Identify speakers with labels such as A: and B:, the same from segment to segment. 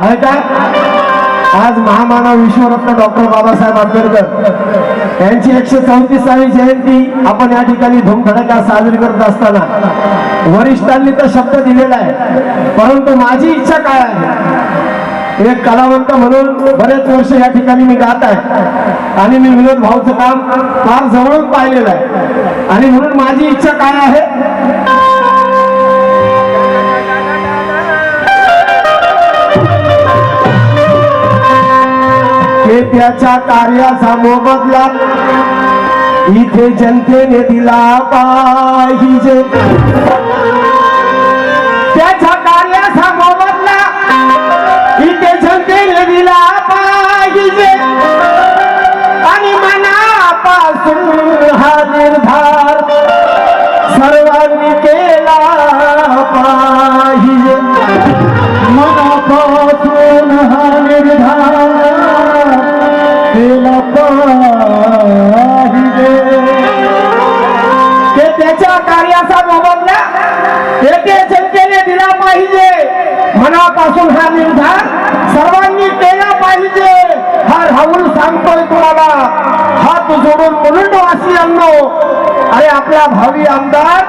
A: आहे का? आज महामानव विश्वरत्न डॉक्टर बाबासाहेब आंबेडकर यांची एकशे चौतीसावी जयंती आपण या ठिकाणी धूमधडका साजरी करत असताना वरिष्ठांनी तर शब्द दिलेला आहे परंतु माझी इच्छा काय आहे? एक कलावंत म्हणून बरेच वर्ष या ठिकाणी मी गात आहे आणि मी विनोद भाऊचं काम फार जवळून पाहिलेलं आहे. आणि म्हणून माझी इच्छा काय आहे? त्याच्या कार्याचा मोबदला इथे जनतेने दिला पाहिजे. त्याच्या पाहिजे. मनापासून हा निर्धार सर्वांनी केला पाहिजे. हा राहुल सांगतोय तुम्हाला हात जोडून म्हणून वासियांनो अरे आपला भावी आमदार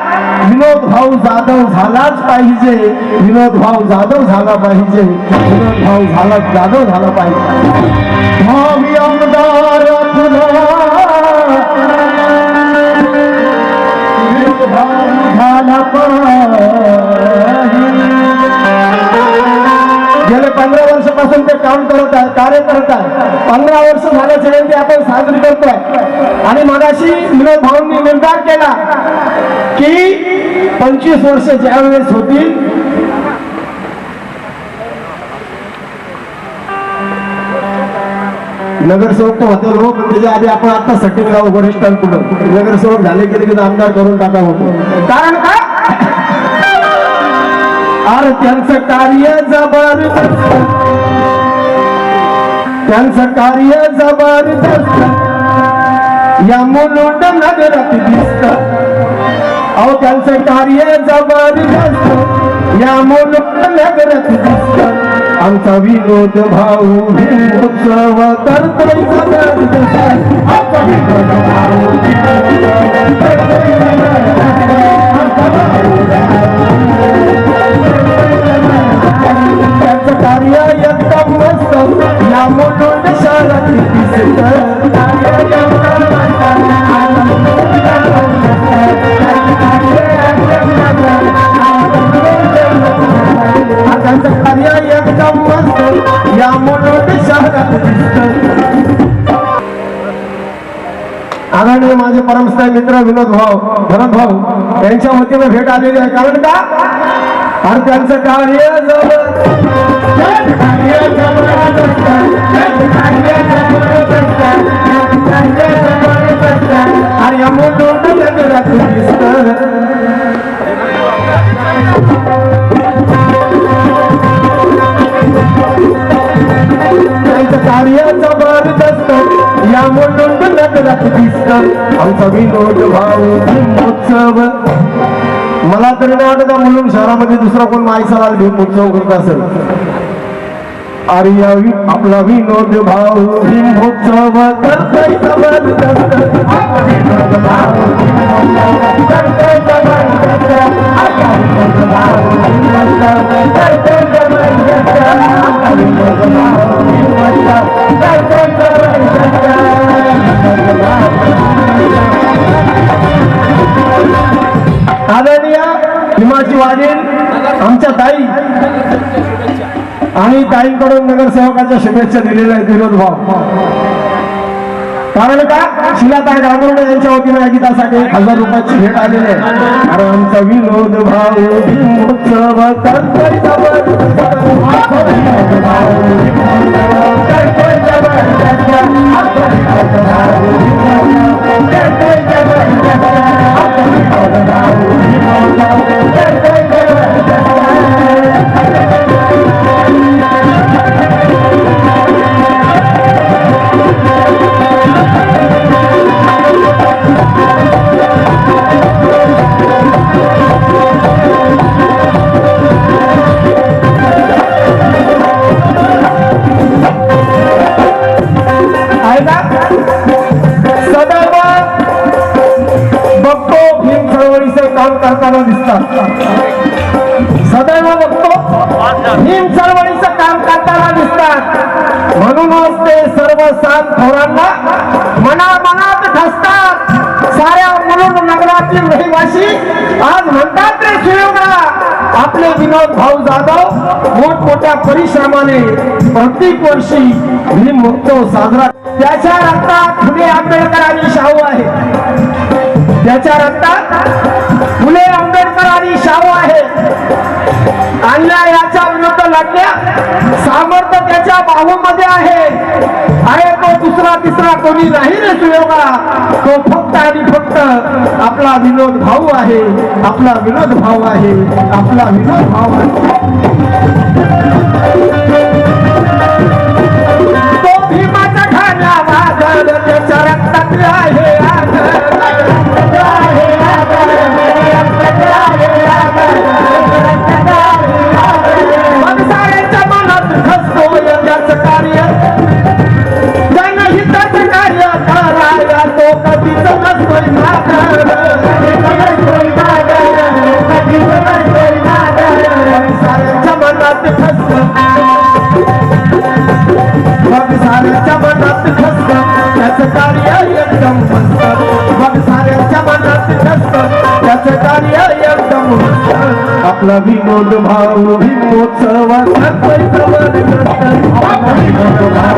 A: विनोद भाऊ जाधव झालाच पाहिजे. विनोद भाऊ जाधव झाला पाहिजे. विनोद भाऊ झाला जाधव झाला पाहिजे. भावी आमदार पंधरा वर्ष झाल्या जयंती आपण साजरी करतोय. आणि मगाशी विनोद भाऊंनी निर्धार केला की पंचवीस वर्ष ज्यावेळेस होतील नगरसेवक तर होते लोक त्याच्या आधी आपण आता सटिंग लावू वरिष्ठांकडून नगरसेवक झाले की लगेच आमदार करून टाका होतो. कारण का? अरे त्यांचं कार्य जबरदस्त त्यांचं कार्य जबरदस्त या मुलुंड नगरात दिसत. अहो त्यांचं कार्य जबरदस्त या मुलुंड नगरात दिसत. आमचा विनोद भाऊ उत्सव करतोय जबरदस्त माझा मित्र विनोद भाऊ भरत भाऊ यांच्या वतीने भेट आलेली आहे कारण का आणि त्यांचं कार्य कार्य जबरदस्त. आणि त्यांचं कार्य जबरदस्त या मुलुंड नगरात दिसत आमचा विनोद भाऊ भीमोत्सव मला तरी नाही वाटत मुलुंड शहरामध्ये दुसरा कोण मायसाला भीमोत्सव करत असेल. अरे आपला विनोद भाऊ भीमोत्सव नगरसेवकाच्या शुभेच्छा दिलेल्या आहेत विनोद भाऊ कारण का? शिलाताई गांगुर्डे यांच्या वतीने या गीतासाठी एक हजार रुपयाची भेट आलेली आहे. अरे आमचा विनोद भाऊ भीमोत्सव आमचा विनोद भाऊ भीमोत्सव सदैव बघतो भीम चळवळीच काम करताना दिसतात. म्हणूनच ते सर्व सात थोरांना मना मनात ठसतात साऱ्या मुलुंड नगरातील रहिवासी आज म्हणतात रे सुयोगा आपले विनोद भाऊ जाधव मोठमोठ्या परिश्रमाने प्रत्येक वर्षी भीम महोत्सव साजरा त्याच्या रक्तात फुले आंबेडकरांनी शाहू आहे. त्याच्या रक्तात दुसरा तिसरा कोणी नाही रे सुयोगा. तो फक्त आणि फक्त आपला विनोद भाऊ आहे. आपला विनोद भाऊ आहे. आपला विनोद भाऊ आहे. तो भीमाचा खाण्या वादळ रक्तात आहे. आपला विनोद भाऊ हिमोत्सवा सर्व विनोद भाव